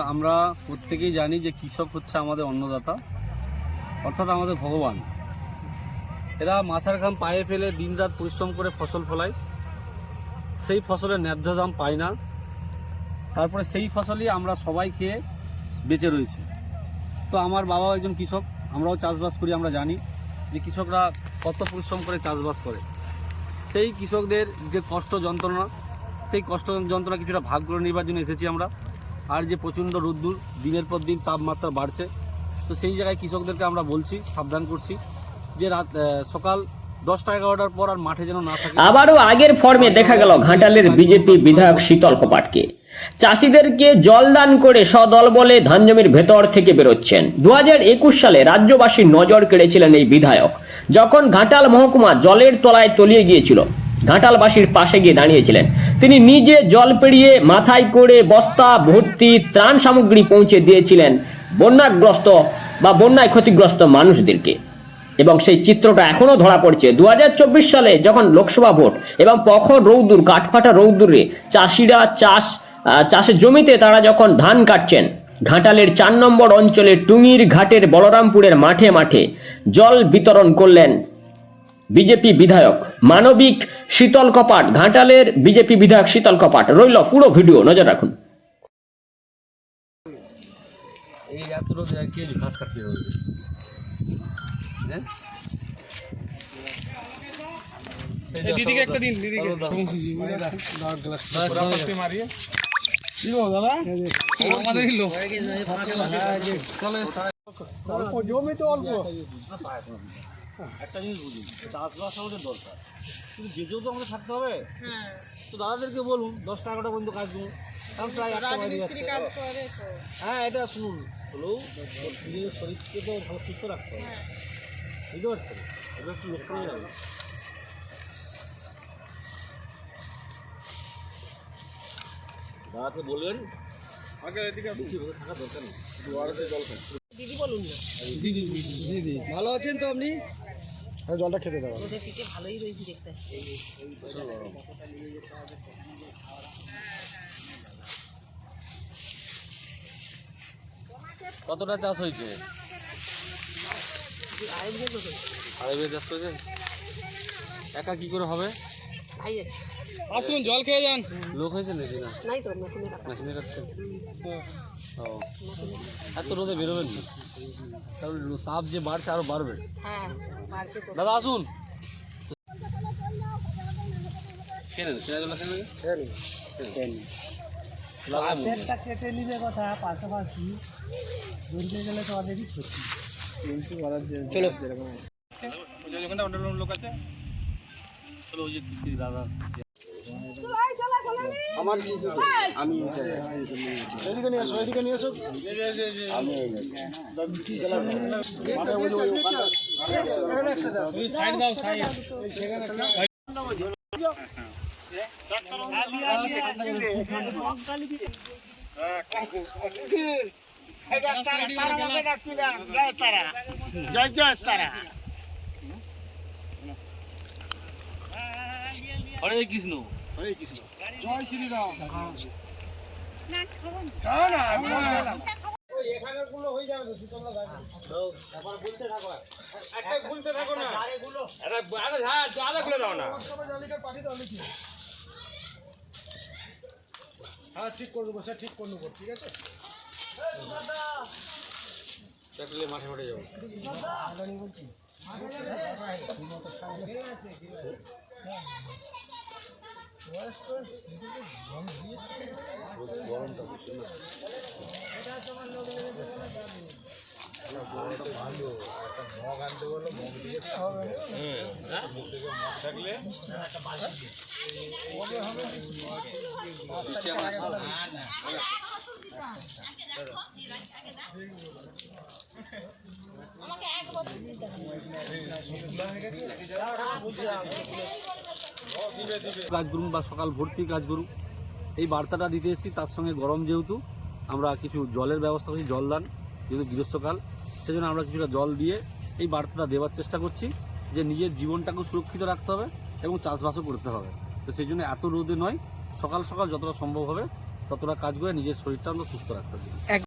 আমরা- প্রত্যেকেই জানি যে কৃষক হচ্ছে আমাদের অন্নদাতা, অর্থাৎ আমাদের ভগবান। এরা মাথার ঘাম পায়ে ফেলে দিনরাত পরিশ্রম করে ফসল ফলায়। সেই ফসলের ন্যায্য দাম পায় না। তারপরে সেই ফসলই আমরা সবাই খেয়ে বেঁচে রয়েছি। তো আমার বাবাও একজন কৃষক, আমরাও চাষবাস করি, আমরা জানি যে কৃষকরা কত পরিশ্রম করে চাষবাস করে। সেই কৃষকদের যে কষ্ট যন্ত্রণা, সেই কষ্ট যন্ত্রণা কিছুটা ভাগ করে নেবার জন্য এসেছি আমরা। আর যে প্রচণ্ড রোদ্দুর দিনের পর দিন তাপমাত্রা বাড়ছে। তো সেই জায়গায় কৃষকদেরকে আমরা বলছি সাবধান করছি যে রাত সকাল দশটা এগারোটার পর আর মাঠে যেন না থাকে। আবারও আগের ফর্মে দেখা গেল ঘাটালের বিজেপি বিধায়ক শীতল কপাটকে। চাষিদেরকে জলদান করে সদল বলে ধান জমির ভেতর থেকে বেরোচ্ছেন। দু একুশ সালে রাজ্যবাসীর নজর কেড়েছিলেন এই বিধায়ক। যখন ঘাটাল মহকুমা জলের তলায় তলিয়ে গিয়েছিল ঘাটালবাসীর পাশে গিয়ে দাঁড়িয়েছিলেন। তিনি নিজে জল পেরিয়ে মাথায় করে বস্তা, ভর্তি, ত্রাণ সামগ্রী পৌঁছে দিয়েছিলেন বন্যাগ্রস্ত বা বন্যায় ক্ষতিগ্রস্ত মানুষদেরকে। এবং সেই চিত্রটা এখনও ধরা পড়ছে। দু সালে যখন লোকসভা ভোট এবং প্রখর রৌদুর কাঠফাটা রৌদুরে চাষিরা চাষ চাষের জমিতে তারা যখন ধান কাটছেন, ঘাটালের চার নম্বর অঞ্চলে টুঙ্গির ঘাটের বলরামপুরের মাঠে মাঠে জল বিতরণ করলেন বিজেপি বিধায়ক। মানবিক শীতল কপাট ঘাটালের বিজেপি বিধায়ক শীতল কপাট। রইল পুরো ভিডিও নজর রাখুন। দিদিকে একটা দিন দিদিকে। জমি তো অল্প। একটা জিনিস বুঝুন চাষবাস আমাদের দরকার। কিন্তু যে যেহেতু আমাদের থাকতে হবে তো দাদাদেরকে বলুন দশ টাকাটা পর্যন্ত কাজ দেবো কারণ প্রায় একটা বাড়ি হ্যাঁ এটা শুনুন হলেও নিজের শরীরকে তো ভালো সুস্থ রাখতে হবে। বুঝতে পারছেন? এটা একটু লক্ষ্য করে যাবে দাদাকে বলবেন আগে এদিকে বেশি রোদে থাকা দরকার নেই। দিদি বলুন না। ভালো আছেন তো আপনি? জলটা খেতে দাও। ওদের পিঠে ভালোই রয়েছে দেখতে। কতটা চাষ হয়েছে? আড়াই বিঘে চাষ করেছেন একা কি করে হবে? আসুন জল খেয়ে যান। লোক হয়েছে নাকি না? নাই তো মেশিনে মেশিনে কাটছেন ও। এত রোদে বেরোবেন না। কারণ তাপ যে বাড়ছে আরও বাড়বে। হ্যাঁ দাদা আসুন। কেটে নিবে কথা পাশাপাশি গেলে তো অনেকই ক্ষতি। চলো। অন্য লোক আছে? চলো ওই যে কৃষি দাদা আমার আমি এদিকে নিয়ে আসো এদিকে নিয়ে আসো। আমি সাইড দাও সাইড হরে কৃষ্ণ জয় শ্রীরাম হ্যাঁ ঠিক করে নেব স্যার ঠিক করে নেব ঠিক আছে চাকরিলে মাঠে মাঠে যাব গরমটা কাজ করুন বা সকাল ভর্তি কাজ করুন এই বার্তাটা দিতে এসেছি, তার সঙ্গে গরম যেহেতু, আমরা কিছু জলের ব্যবস্থা করছি জলদান যেহেতু গৃহস্থকাল, সেজন্য আমরা কিছুটা জল দিয়ে এই বার্তাটা দেওয়ার চেষ্টা করছি যে নিজের জীবনটাকেও সুরক্ষিত রাখতে হবে এবং চাষবাসও করতে হবে। তো সেই জন্য এত রোদে নয়, সকাল সকাল যতটা সম্ভব হবে ততটা কাজ করে নিজের শরীরটা আমরা সুস্থ রাখতে পারি